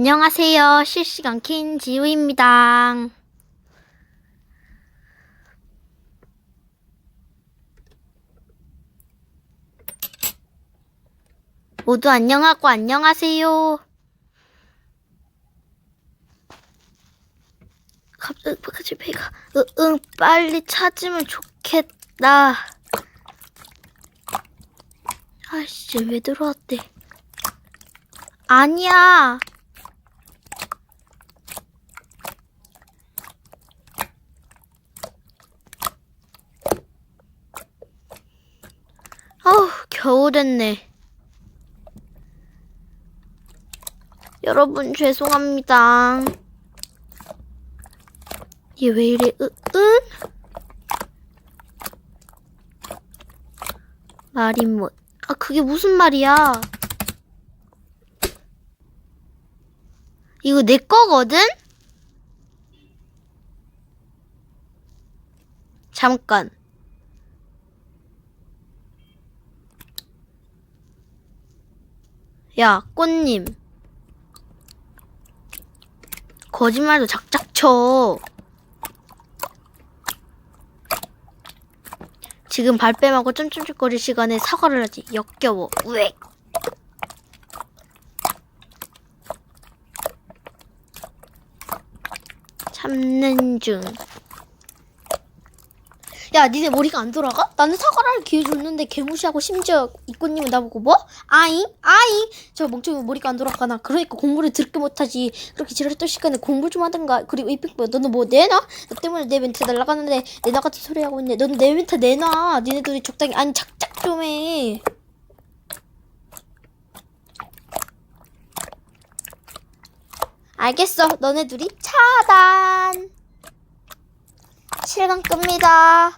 안녕하세요. 실시간 킨 지우입니다. 모두 안녕하고 안녕하세요. 갑자기 배가 으, 응 빨리 찾으면 좋겠다. 아이씨 왜 들어왔대? 아니야. 아우 겨우 됐네. 여러분 죄송합니다. 얘 왜 이래? 으, 응? 말이 뭐? 아 그게 무슨 말이야? 이거 내 거거든? 잠깐. 야, 꽃님. 거짓말도 작작 쳐. 지금 발뺌하고 쫌쫌쫌거릴 시간에 사과를 하지. 역겨워. 우엑. 참는 중. 야, 니네 머리가 안 돌아가? 나는 사과를 할 기회 줬는데 개무시하고 심지어 이꽃님은 나보고 뭐? 아잉? 아잉? 저 멍청이 머리가 안 돌아가나? 그러니까 공부를 드럽게 못하지. 그렇게 지랄했던 시간에 공부 좀 하든가. 그리고 이pik보 너는 뭐 내놔? 너 때문에 내 멘트 날라가는데 내놔 같은 소리 하고 있네. 너는 내 멘트 내놔. 니네들이 적당히 아니 작작 좀 해. 알겠어. 너네 둘이 차단. 실감 끕니다.